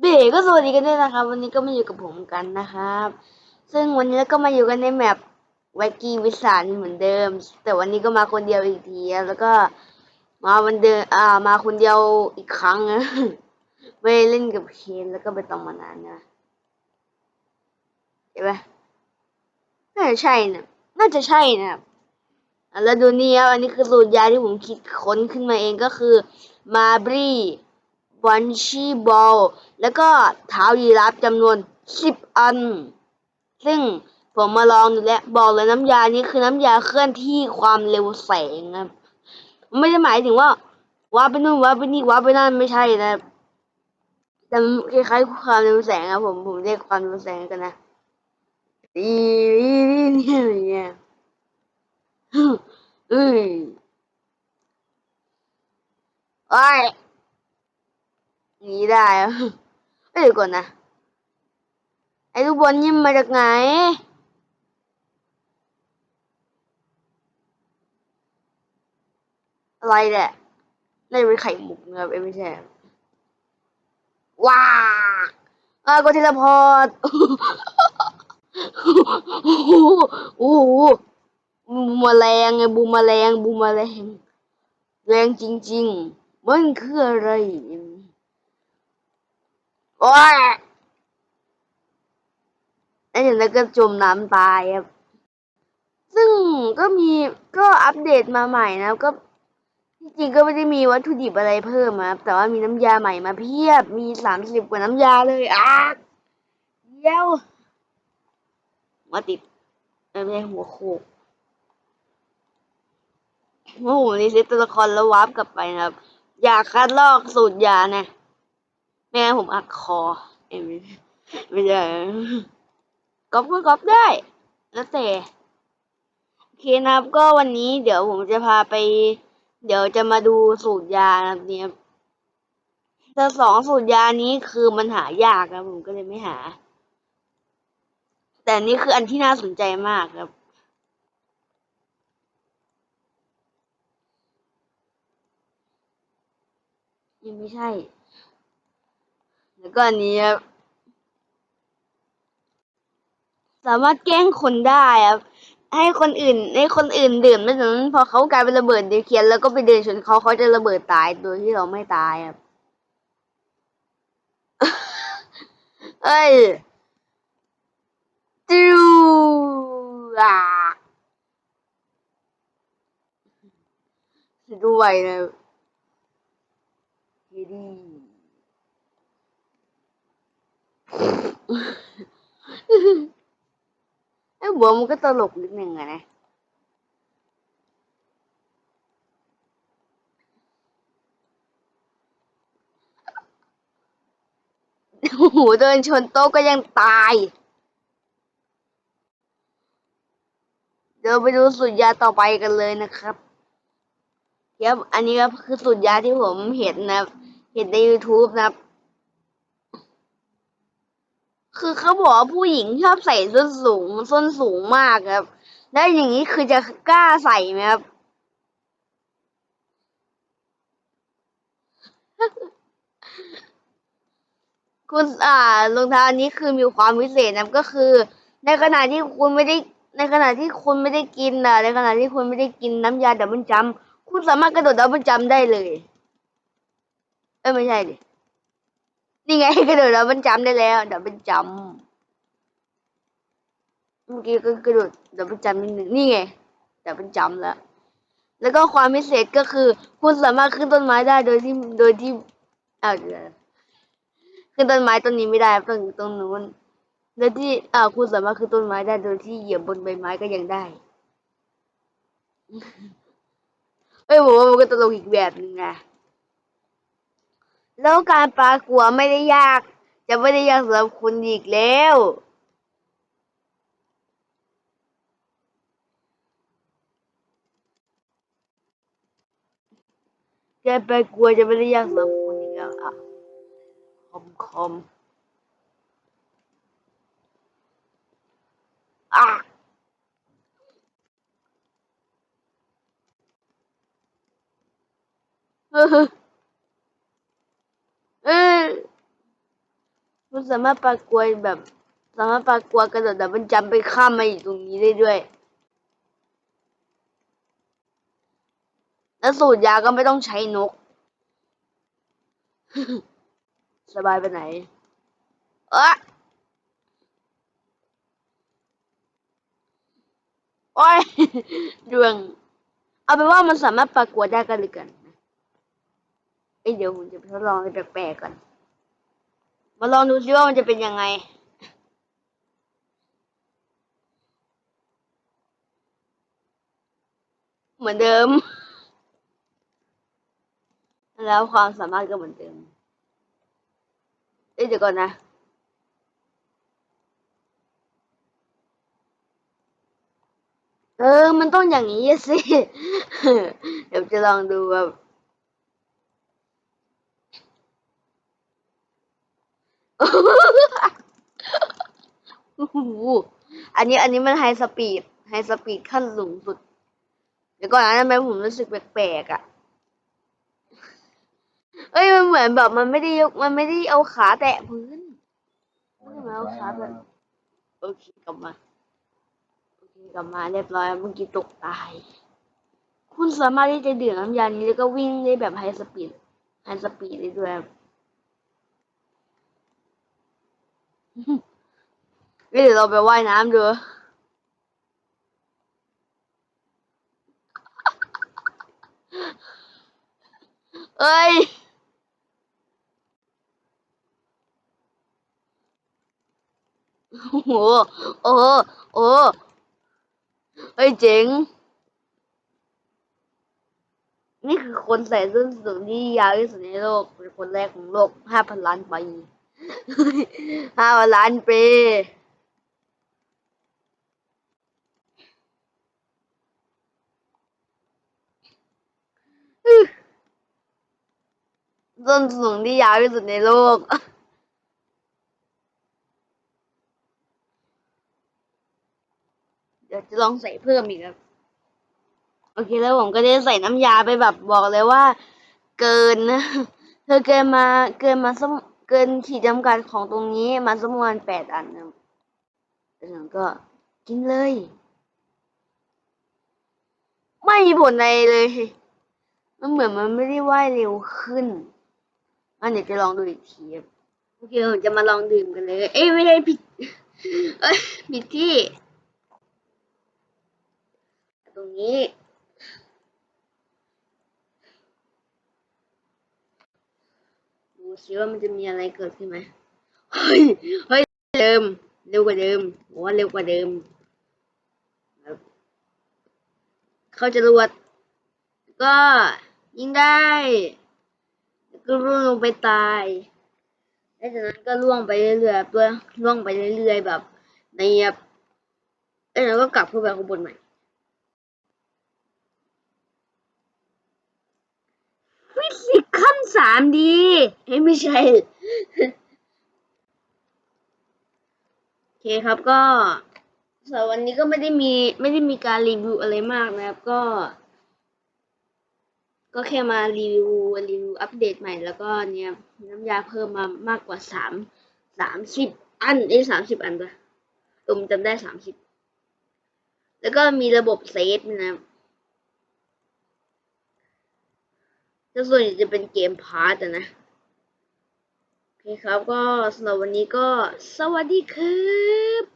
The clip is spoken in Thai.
เบก็สวัสดีกันด้วยนะครับ วันนี้ก็มาอยู่กับผมกันนะครับ ซึ่งวันนี้ก็มาอยู่กันในแมปไวกี้วิสานเหมือนเดิม แต่วันนี้ก็มาคนเดียวอีกทีแล้วก็มาวันเดิมอ่ามาคนเดียวอีกครั้งนะไม่เล่นกับเคนแล้วก็ไปตองมานานนะเห็นไหมน่าจะใช่นะน่าจะใช่นะครับอะแล้วดูนี่ครับอันนี้คือสูตรยาที่ผมคิดค้นขึ้นมาเองก็คือมาบรี บอนชีบอล แล้วก็เท้ายีราฟจำนวนสิบอัน ซึ่งผมมาลองดูแล้วบอกเลยน้ำยานี้คือน้ำยาเคลื่อนที่ความเร็วแสงครับ ไม่ได้หมายถึงว่าวาไปนู่นว้าไปนี่ว้าไปนั่นไม่ใช่นะแต่คล้ายๆความเร็วแสงครับผมผมเรียกความเร็วแสงกันนะอีนี่เนี่ยเนี่ยเอ้ยโอ้ย นี้ได้เอ้ยเดี๋ยวก่อนนะไอ้ลูกบอลนี่มาจากไหนอะไรเนี่ยน่าจะเป็นไข่หมุกนะครับไม่ใช่ว้าอ่าก็ทเละพอร์ตโอ้โหบูมาแมลงไงบูมาแมลงบูมาแมลงแรงจริง ๆ มันคืออะไร โอ้ยแล้วเดี๋ยวนั้นก็จมน้ำตายครับ ซึ่งก็มีก็อัปเดตมาใหม่นะก็จริงก็ไม่ได้มีวัตถุดิบอะไรเพิ่มนะครับ แต่ว่ามีน้ำยาใหม่มาเพียบ มีสามสิบกว่าน้ำยาเลยอะเดี๋ยวมาติดอ้ยไม่ใช่หัวโขกโอ้โหรีเซตตัวละครแล้ววาร์ปกลับไปนะครับ อยากคัดลอกสูตรยาเนี่ย แม่ผมอักคอเอ้ยไม่ไม่ใช่ก๊อปก็ก๊อปได้ แล้วแต่โอเคนะครับก็วันนี้เดี๋ยวผมจะพาไป เดี๋ยวจะมาดูสูตรยานะครับเนี่ยแต่สองสูตรยานี้คือมันหายากครับผมก็เลยไม่หา แต่นี่คืออันที่น่าสนใจมากครับยังไม่ใช่ แล้วก็อันนี้ครับ สามารถแกล้งคนได้ครับ ให้คนอื่น ให้คนอื่นดื่มไม่ถึงพอเขากลายเป็นระเบิดนิเคียร์แล้วก็ไปเดินชนเขาเขาจะระเบิดตายโดยที่เราไม่ตายครับ เอ้ยจิวอะด้วยนะดี ไอ้บัวมันก็ตลกนิดนึงอะนะโอ้โหเดินชนโต๊ะก็ยังตาย เดี๋ยวไปดูสูตรยาต่อไปกันเลยนะครับครับอันนี้ครับคือสูตรยาที่ผมเห็นนะ เห็นใน YouTube นะครับ คือเขาบอกว่าผู้หญิงชอบใส่ส้นสูงส้นสูงมากครับ แล้วอย่างนี้คือจะกล้าใส่ไหมครับ คุณอ่ารองเท้านนี้คือมีความพิเศษนะก็คือ ในขณะที่คุณไม่ได้ ในขณะที่คุณไม่ได้กินอะในขณะที่คุณไม่ได้กินน้ำยาดับเบิลจัมคุณสามารถกระโดดดับเบิลจัมได้เลย เอ้ยไม่ใช่ดิ นี่ไงกระโดดดับเบิลจัมได้แล้วดับเบิลจัมเมื่อกี้ก็กระโดดดับเบิลจัมนิดหนึ่งนี่ไงดับเบิลจัมแล้วแล้วก็ความพิเศษก็คือ คุณสามารถขึ้นต้นไม้ได้โดยที่โดยที่อ้าวขึ้นต้นไม้ต้นนี้ไม่ได้ต้องตรงนู้นโดยที่อ่าคุณสามารถขึ้นต้นไม้ได้โดยที่เหยียบบนใบไม้ก็ยังได้เอ้ยผมว่ามันก็ตลกอีกแบบหนึ่งนะ แล้วการปลากัวไม่ได้ยาก จะไม่ได้ยากสำหรับคุณอีกแล้ว การปลากลัวจะไม่ได้ยากสำหรับคุณอีกแล้วอะคอมคอมอะเออเออ สามารถปากวยแบบ สามารถปากวยกระโดดแต่มันจำไปข้ามมาอยู่ตรงนี้ได้ด้วย แล้วสูตรยาก็ไม่ต้องใช้นก สบายไปไหน เอะโอ้ยดวง เอาเป็นว่ามันสามารถปรากฏได้กันเลยกัน เอ้ยเดี๋ยวผมจะไปทดลองอะไรแปลกๆก่อน มาลองดูซิว่ามันจะเป็นยังไง เหมือนเดิม แล้วความสามารถก็เหมือนเดิมเดี๋ยวก่อนนะเออ มันต้องอย่างนี้สิ เดี๋ยวจะลองดูแบบ โอ้โหอันนี้อันนี้มันไฮสปีดไฮสปีดขั้นสูงสุด เดี๋ยวก่อนนะทำไมผมรู้สึกแปลกๆอะ เอ้ยมันเหมือนแบบมันไม่ได้ยกมันไม่ได้เอาขาแตะพื้นไม่ได้มาเอาขาแบบโอเคกลับมาโอเคกลับมาเรียบร้อยเมื่อกี้ตกตาย คุณสามารถที่จะดื่มน้ำยานี้แล้วก็วิ่งได้แบบไฮสปีดไฮสปีดได้ด้วยครับ เดี๋ยวเราไปว่ายน้ำดูเอ้ยโอ้โหโอ้โอ้เฮ้ยเจ๋ง นี่คือคนใส่ส้นสูงที่ยาวที่สุดในโลก เป็นคนแรกของโลกห้าพันล้านปี ห้าล้านปีส้นสูงที่ยาวที่สุดในโลก เดี๋ยวจะลองใส่เพิ่มอีกครับ โอเคแล้วผมก็ได้ใส่น้ำยาไปแบบบอกเลยว่า เกินนะเธอเกินมาเกินมาสัก เกินขีดจำกัดของตรงนี้มาสักประมาณแปดอันนะแล้วก็กินเลย ไม่มีผลอะไรเลย มันเหมือนมันไม่ได้ว่ายเร็วขึ้นอันเดี๋ยวจะลองดูอีกทีโอเคผมจะมาลองดื่มกันเลย เอ้ยไม่ได้ผิดเอ้ยผิดที่ ตรงนี้ ดูซิว่ามันจะมีอะไรเกิดขึ้นไหมเฮ้ย เฮ้ย เดิม เร็วกว่าเดิมผมว่าเร็วกว่าเดิม เขาจะรวด ก็ยิงได้ก็ร่วงลงไปตายแล้วจากนั้นก็ล่วงไปเรื่อยๆตัวล่วงไปเรื่อยๆแบบในแบบแล้วก็กลับขึ้นไปข้างบนใหม่ ฟิ สิกส์ขั้นสามดีเฮ้ไม่ใช่ โอเคครับก็สำหรับวันนี้ก็ไม่ได้มีไม่ได้มีการรีวิวอะไรมากนะครับ ก็ ก็แค่มารีวิวรีวิวอัปเดตใหม่แล้วก็เนี่ยน้ำยาเพิ่มมามากกว่าสามสามสิบอันไอ้สามสิบอันปะเออผมจำได้สามสิบแล้วก็มีระบบเซฟนะครับ จะส่วนใหญ่จะเป็นเกมพาร์ตอะนะโอเคครับก็สำหรับวันนี้ก็สวัสดีครับ